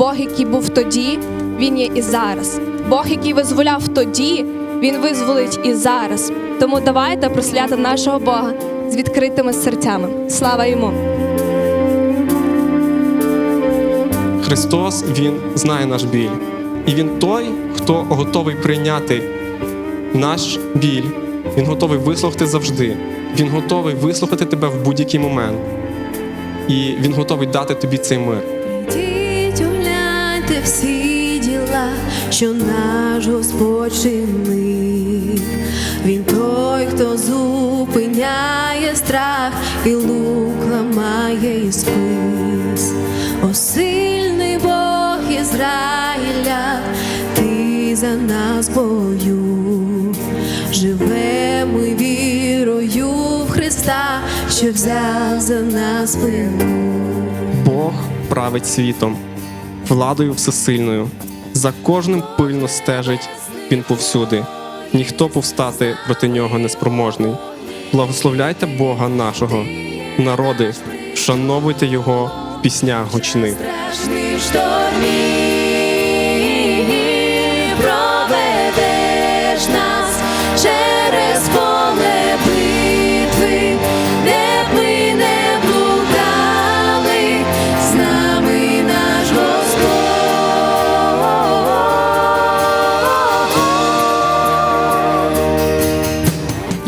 Бог, який був тоді, він є і зараз. Бог, який визволяв тоді, він визволить і зараз. Тому давайте прославляти нашого Бога з відкритими серцями. Слава йому! Христос Він знає наш біль. І Він той, хто готовий прийняти наш біль. Він готовий вислухати завжди. Він готовий вислухати тебе в будь-який момент. І Він готовий дати тобі цей мир. Всі діла, що наш Господь чинив. Він той, хто зупиняє страх і лук ламає і спис. О, сильний Бог Ізраїля, ти за нас бою. Живемо вірою в Христа, що взяв за нас вину. Бог править світом, владою всесильною. За кожним пильно стежить він повсюди. Ніхто повстати проти нього не спроможний. Благословляйте Бога нашого, народи, вшановуйте Його в піснях гучних.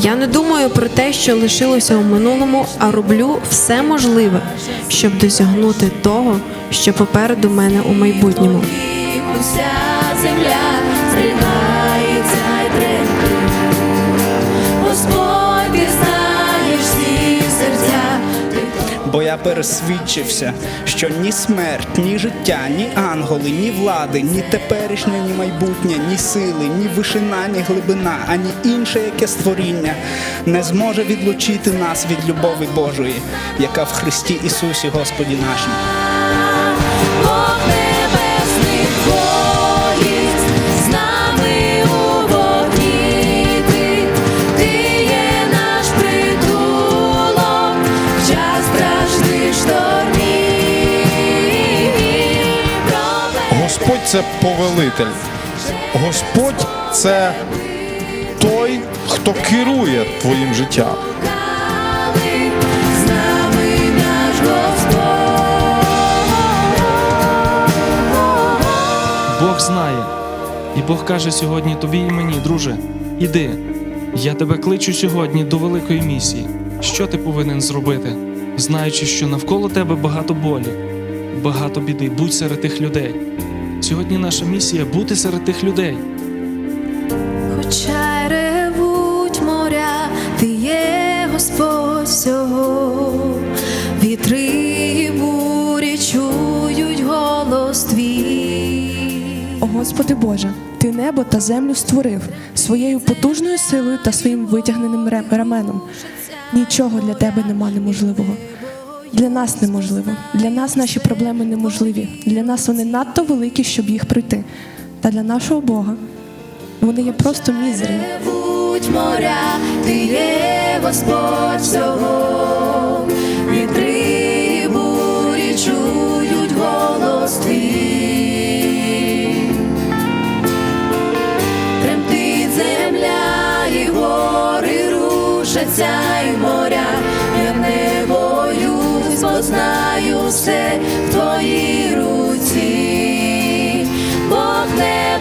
Я не думаю про те, що лишилося у минулому, а роблю все можливе, щоб досягнути того, що попереду мене у майбутньому. Земля я пересвідчився, що ні смерть, ні життя, ні ангели, ні влади, ні теперішнє, ні майбутнє, ні сили, ні вишина, ні глибина, ані інше яке створіння не зможе відлучити нас від любові Божої, яка в Христі Ісусі Господі нашому. Господь це повелитель. Господь це той, хто керує твоїм життям. Бог знає. І Бог каже сьогодні тобі і мені, друже, іди. Я тебе кличу сьогодні до великої місії. Що ти повинен зробити, знаючи, що навколо тебе багато болі, багато біди. Будь серед тих людей. Сьогодні наша місія бути серед тих людей. Хоча ревуть моря, ти є Господь всього, вітри і бурі чують голос твій. О Господи Боже, Ти небо та землю створив своєю потужною силою та своїм витягненим раменом. Нічого для тебе нема неможливого для нас неможливо. Для нас наші проблеми неможливі. Для нас вони надто великі, щоб їх пройти. Та для нашого Бога вони є просто мізерні. моря, ти є Господь всього, вітри бурі чують голос. Тремтить земля і гори рушаться, і моря знаю все в твоїй руці, Бог не.